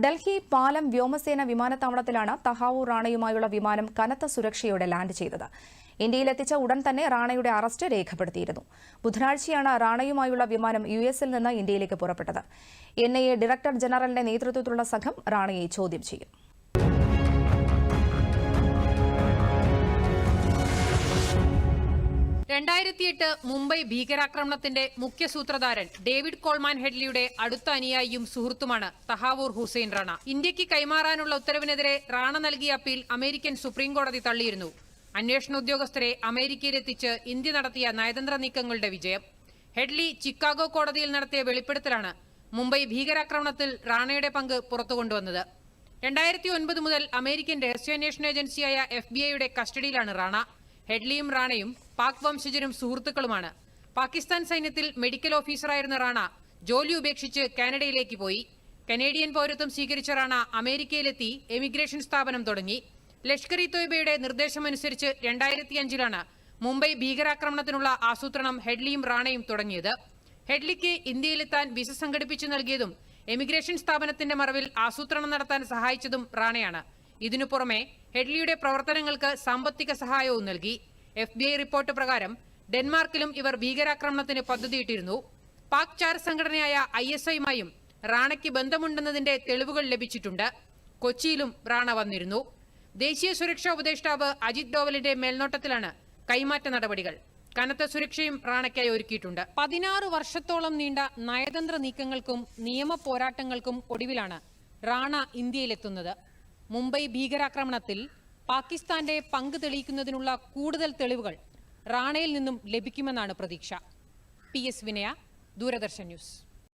ഡൽഹി പാലം വ്യോമസേന വിമാനത്താവളത്തിലാണ് തഹാവൂർ റാണയുമായുള്ള വിമാനം കനത്ത സുരക്ഷയോടെ ലാൻഡ് ചെയ്തത്. ഇന്ത്യയിലെത്തിച്ച ഉടൻ തന്നെ റാണയുടെ അറസ്റ്റ് രേഖപ്പെടുത്തിയിരുന്നു. ബുധനാഴ്ചയാണ് റാണയുമായുള്ള വിമാനം യു എസിൽ നിന്ന് ഇന്ത്യയിലേക്ക് പുറപ്പെട്ടത്. എൻ ഡയറക്ടർ ജനറലിന്റെ നേതൃത്വത്തിലുള്ള സംഘം റാണയെ ചോദ്യം ചെയ്യും. രണ്ടായിരത്തിയെട്ട് മുംബൈ ഭീകരാക്രമണത്തിന്റെ മുഖ്യ സൂത്രധാരൻ ഡേവിഡ് കോൾമാൻ ഹെഡ്ലിയുടെ അടുത്ത അനുയായിയും സുഹൃത്തുമാണ് തഹാവൂർ ഹുസൈൻ റാണ. ഇന്ത്യയ്ക്ക് കൈമാറാനുള്ള ഉത്തരവിനെതിരെ റാണ നൽകിയ അപ്പീൽ അമേരിക്കൻ സുപ്രീംകോടതി തള്ളിയിരുന്നു. അന്വേഷണ ഉദ്യോഗസ്ഥരെ അമേരിക്കയിലെത്തിച്ച് ഇന്ത്യ നടത്തിയ നയതന്ത്ര നീക്കങ്ങളുടെ വിജയം. ഹെഡ്ലി ചിക്കാഗോ കോടതിയിൽ നടത്തിയ വെളിപ്പെടുത്തലാണ് മുംബൈ ഭീകരാക്രമണത്തിൽ റാണയുടെ പങ്ക് പുറത്തുകൊണ്ടുവന്നത്. രണ്ടായിരത്തി ഒൻപത് മുതൽ അമേരിക്കൻ രഹസ്യാന്വേഷണ ഏജൻസിയായ എഫ് ബി ഐയുടെ കസ്റ്റഡിയിലാണ് റാണ. ഹെഡ്ലിയും റാണയും പാക് വംശജരും സുഹൃത്തുക്കളുമാണ്. പാകിസ്ഥാൻ സൈന്യത്തിൽ മെഡിക്കൽ ഓഫീസറായിരുന്ന റാണ ജോലി ഉപേക്ഷിച്ച് കാനഡയിലേക്ക് പോയി. കനേഡിയൻ പൗരത്വം സ്വീകരിച്ച റാണ അമേരിക്കയിലെത്തി എമിഗ്രേഷൻ സ്ഥാപനം തുടങ്ങി. ലഷ്കർ ഇ തോയ്ബയുടെ നിർദ്ദേശമനുസരിച്ച് രണ്ടായിരത്തി അഞ്ചിലാണ് മുംബൈ ഭീകരാക്രമണത്തിനുള്ള ആസൂത്രണം ഹെഡ്ലിയും റാണയും തുടങ്ങിയത്. ഹെഡ്ലിക്ക് ഇന്ത്യയിലെത്താൻ വിസ സംഘടിപ്പിച്ചു നൽകിയതും എമിഗ്രേഷൻ സ്ഥാപനത്തിന്റെ മറവിൽ ആസൂത്രണം നടത്താൻ സഹായിച്ചതും റാണയാണ്. ഇതിനു പുറമെ ഹെഡ്ലിയുടെ പ്രവർത്തനങ്ങൾക്ക് സാമ്പത്തിക സഹായവും നൽകി. എഫ് ബി ഐ റിപ്പോർട്ട് പ്രകാരം ഡെൻമാർക്കിലും ഇവർ ഭീകരാക്രമണത്തിന് പദ്ധതിയിട്ടിരുന്നു. പാക് ചാര സംഘടനയായ ഐ എസ് ഐയുമായും റാണയ്ക്ക് ബന്ധമുണ്ടെന്നതിന്റെ തെളിവുകൾ ലഭിച്ചിട്ടുണ്ട്. കൊച്ചിയിലും റാണ വന്നിരുന്നു. ദേശീയ സുരക്ഷാ ഉപദേഷ്ടാവ് അജിത് ഡോവലിന്റെ മേൽനോട്ടത്തിലാണ് കൈമാറ്റ നടപടികൾ. കനത്ത സുരക്ഷയും റാണയ്ക്കായി ഒരുക്കിയിട്ടുണ്ട്. പതിനാറ് വർഷത്തോളം നീണ്ട നയതന്ത്ര നീക്കങ്ങൾക്കും നിയമ പോരാട്ടങ്ങൾക്കും ഒടുവിലാണ് റാണ ഇന്ത്യയിലെത്തുന്നത്. മുംബൈ ഭീകരാക്രമണത്തിൽ പാകിസ്ഥാന്റെ പങ്ക് തെളിയിക്കുന്നതിനുള്ള കൂടുതൽ തെളിവുകൾ റാണയിൽ നിന്നും ലഭിക്കുമെന്നാണ് പ്രതീക്ഷ. പി എസ് വിനയ ദൂരദർശൻ ന്യൂസ്.